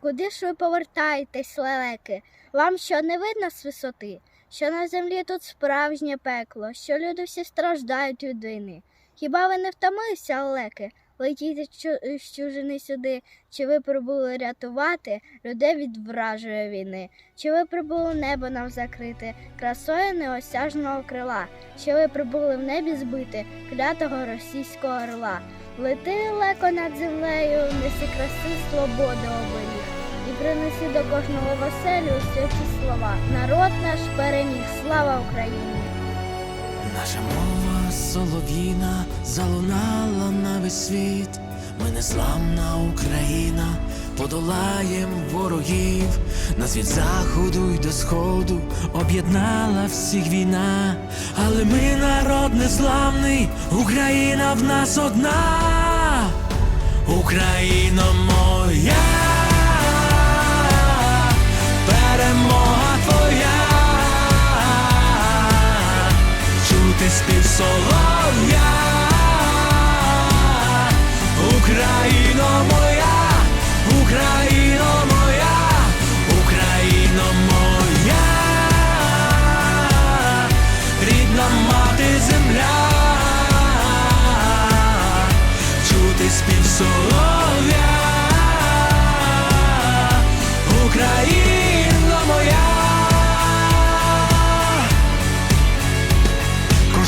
Куди ж ви повертаєтесь, лелеки? Вам що не видно з висоти? Що на землі тут справжнє пекло, що люди всі страждають від війни. Хіба ви не втомилися, лелеки? Чу- з чужини сюди, чи ви прибули рятувати людей від вражої війни? Чи ви прибули небо нам закрити, красою неосяжного крила? Чи ви прибули в небі збити клятого російського орла? Лети леко над землею, неси краси свободи оберіг. Принеси до кожного веселю святі слова. Народ наш переміг, слава Україні! Наша мова солов'їна залунала на весь світ. Ми незламна Україна, подолаєм ворогів. Нас від заходу й до сходу об'єднала всіх війна. Але ми народ незламний, Україна в нас одна. Україна моя,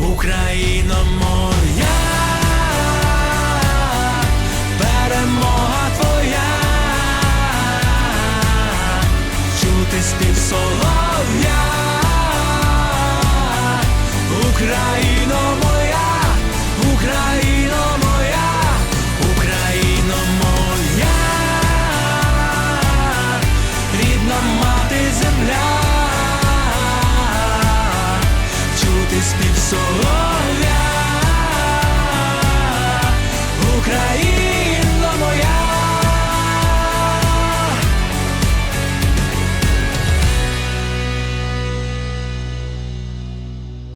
Україно моя, перемога твоя.